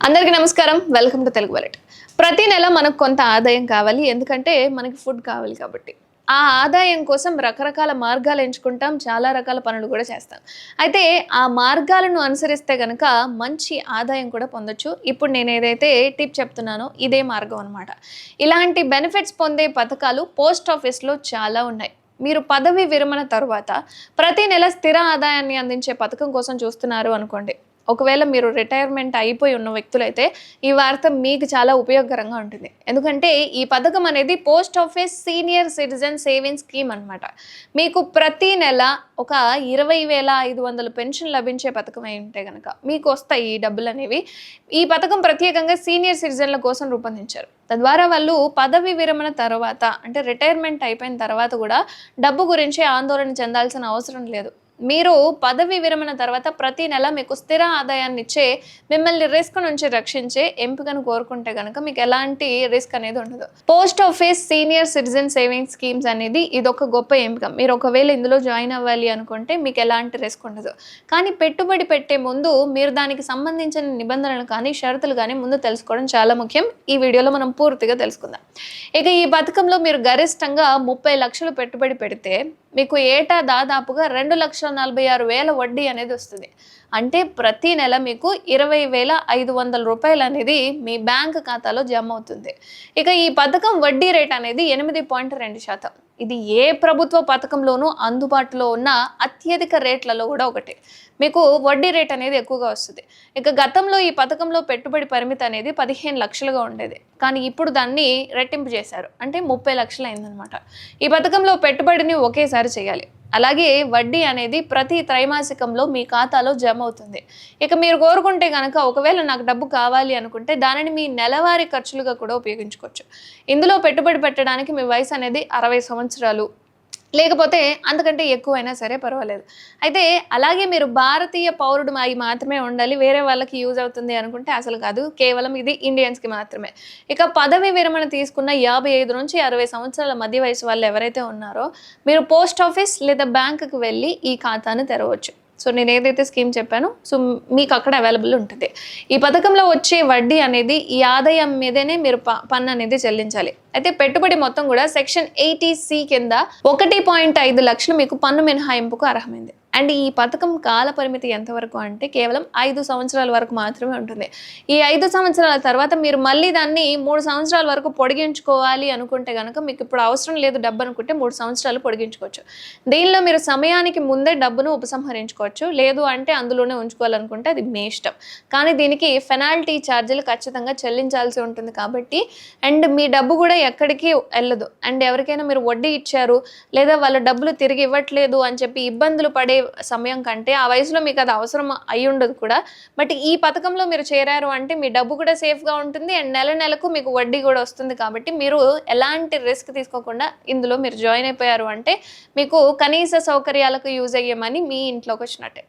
అందరికీ నమస్కారం. Welcome to Telugu wallet ప్రతి నెల మనకు కొంత ఆదాయం కావాలి. ఎందుకంటే మనకి ఫుడ్ కావాలి కాబట్టి. ఆ ఆదాయం కోసం రకరకాల మార్గాలు ఎంచుకుంటాం. చాలా రకాల పనులు కూడా చేస్తాం. అయితే ఆ మార్గాలను అనుసరిస్తే కనుక మంచి ఆదాయం కూడా పొందొచ్చు. ఇప్పుడు నేను ఏదైతే టిప్ చెప్తున్నానో ఇదే మార్గం అనమాట ఇలాంటి బెనిఫిట్స్ పొందే పథకాలు పోస్ట్ ఆఫీస్లో చాలా ఉన్నాయి. మీరు పదవి విరమణ తర్వాత ప్రతి నెల స్థిర ఆదాయాన్ని అందించే పథకం కోసం చూస్తున్నారు అనుకోండి. ఒకవేళ మీరు రిటైర్మెంట్ అయిపోయి ఉన్న వ్యక్తులైతే ఈ వార్త మీకు చాలా ఉపయోగకరంగా ఉంటుంది. ఎందుకంటే ఈ పథకం అనేది post office senior citizen saving scheme అనమాట మీకు ప్రతి నెల ఒక ఇరవై వేల ఐదు వందల పెన్షన్ లభించే పథకం అయి ఉంటే కనుక మీకు వస్తాయి ఈ డబ్బులు అనేవి. ఈ పథకం ప్రత్యేకంగా సీనియర్ సిటిజన్ల కోసం రూపొందించారు. తద్వారా వాళ్ళు పదవి విరమణ తర్వాత అంటే రిటైర్మెంట్ అయిపోయిన తర్వాత కూడా డబ్బు గురించి ఆందోళన చెందాల్సిన అవసరం లేదు. మీరు పదవి విరమణ తర్వాత ప్రతి నెల మీకు స్థిర ఆదాయాన్ని ఇచ్చే మిమ్మల్ని రిస్క్ నుంచి రక్షించే ఎంపికను కోరుకుంటే కనుక మీకు ఎలాంటి రిస్క్ అనేది ఉండదు. Post office senior citizen saving schemes అనేది ఇది ఒక గొప్ప ఎంపిక. మీరు ఒకవేళ ఇందులో జాయిన్ అవ్వాలి అనుకుంటే మీకు ఎలాంటి రిస్క్ ఉండదు. కానీ పెట్టుబడి పెట్టే ముందు మీరు దానికి సంబంధించిన నిబంధనలు కానీ షరతులు కానీ ముందు తెలుసుకోవడం చాలా ముఖ్యం. ఈ వీడియోలో మనం పూర్తిగా తెలుసుకుందాం. ఇక ఈ పథకంలో మీరు గరిష్టంగా ముప్పై లక్షలు పెట్టుబడి పెడితే మీకు ఏటా దాదాపుగా రెండు లక్షల నలభై ఆరు వేల వడ్డీ అనేది వస్తుంది. అంటే ప్రతి నెల మీకు ఇరవై వేల ఐదు వందల రూపాయలు అనేది మీ బ్యాంక్ ఖాతాలో జమ అవుతుంది. ఇక ఈ పథకం వడ్డీ రేట్ అనేది ఎనిమిది పాయింట్ రెండు శాతం. ఇది ఏ ప్రభుత్వ పథకంలోనూ అందుబాటులో ఉన్న అత్యధిక రేట్లలో కూడా ఒకటి. మీకు వడ్డీ రేట్ అనేది ఎక్కువగా వస్తుంది. ఇక గతంలో ఈ పథకంలో పెట్టుబడి పరిమితి అనేది పదిహేను లక్షలుగా ఉండేది. కానీ ఇప్పుడు దాన్ని రెట్టింపు చేశారు. అంటే ముప్పై లక్షలు అయిందనమాట ఈ పథకంలో పెట్టుబడిని ఒకేసారి చేయాలి. అలాగే వడ్డీ అనేది ప్రతి త్రైమాసికంలో మీ ఖాతాలో జమ అవుతుంది ఇక మీరు కోరుకుంటే కనుక ఒకవేళ నాకు డబ్బు కావాలి అనుకుంటే దానిని మీ నెలవారీ ఖర్చులుగా కూడా ఉపయోగించుకోవచ్చు. ఇందులో పెట్టుబడి పెట్టడానికి మీ వయసు అనేది అరవై సంవత్సరాలు లేకపోతే అంతకంటే ఎక్కువైనా సరే పర్వాలేదు. అయితే అలాగే మీరు భారతీయ పౌరుడు అయి మాత్రమే ఉండాలి వేరే వాళ్ళకి యూజ్ అవుతుంది అనుకుంటే అసలు కాదు కేవలం ఇది ఇండియన్స్కి మాత్రమే. ఇక పదవి విరమణ తీసుకున్న యాభై ఐదు నుంచి అరవై సంవత్సరాల మధ్య వయసు వాళ్ళు ఎవరైతే ఉన్నారో మీరు పోస్ట్ ఆఫీస్ లేదా బ్యాంకుకి వెళ్ళి ఈ ఖాతాను తెరవచ్చు. సో నేను ఏదైతే స్కీమ్ చెప్పానో సో మీకు అక్కడ అవైలబుల్ ఉంటుంది. ఈ పథకంలో వచ్చే వడ్డీ అనేది ఈ ఆదాయం మీదనే మీరు ప- పన్ను అనేది చెల్లించాలి. అయితే పెట్టుబడి మొత్తం కూడా సెక్షన్ ఎయిటీ సి కింద ఒకటి పాయింట్ ఐదు లక్షలు మీకు పన్ను మినహాయింపుకు అర్హమైంది. అండ్ ఈ పథకం కాల పరిమితి ఎంతవరకు అంటే కేవలం ఐదు సంవత్సరాల వరకు మాత్రమే ఉంటుంది. ఈ ఐదు సంవత్సరాల తర్వాత మీరు మళ్ళీ దాన్ని మూడు సంవత్సరాల వరకు పొడిగించుకోవాలి అనుకుంటే కనుక మీకు ఇప్పుడు అవసరం లేదు డబ్బు అనుకుంటే మూడు సంవత్సరాలు పొడిగించుకోవచ్చు దీనిలో మీరు సమయానికి ముందే డబ్బును ఉపసంహరించుకోవచ్చు. లేదు అంటే అందులోనే ఉంచుకోవాలనుకుంటే అది మీ ఇష్టం. కానీ దీనికి పెనాల్టీ ఛార్జీలు ఖచ్చితంగా చెల్లించాల్సి ఉంటుంది కాబట్టి అండ్ మీ డబ్బు కూడా ఎక్కడికి వెళ్ళదు. అండ్ ఎవరికైనా మీరు వడ్డీ ఇచ్చారు లేదా వాళ్ళ డబ్బులు తిరిగి ఇవ్వట్లేదు అని చెప్పి ఇబ్బందులు పడే సమయం కంటే ఆ వయసులో మీకు అది అవసరం అయి ఉండదు కూడా. బట్ ఈ పథకంలో మీరు చేరారు అంటే మీ డబ్బు కూడా సేఫ్గా ఉంటుంది. అండ్ నెల నెలకు మీకు వడ్డీ కూడా వస్తుంది కాబట్టి మీరు ఎలాంటి రిస్క్ తీసుకోకుండా ఇందులో మీరు జాయిన్ అయిపోయారు అంటే మీకు కనీస సౌకర్యాలకు యూజ్ అయ్యే మనీ మీ ఇంట్లోకి వచ్చినట్టే.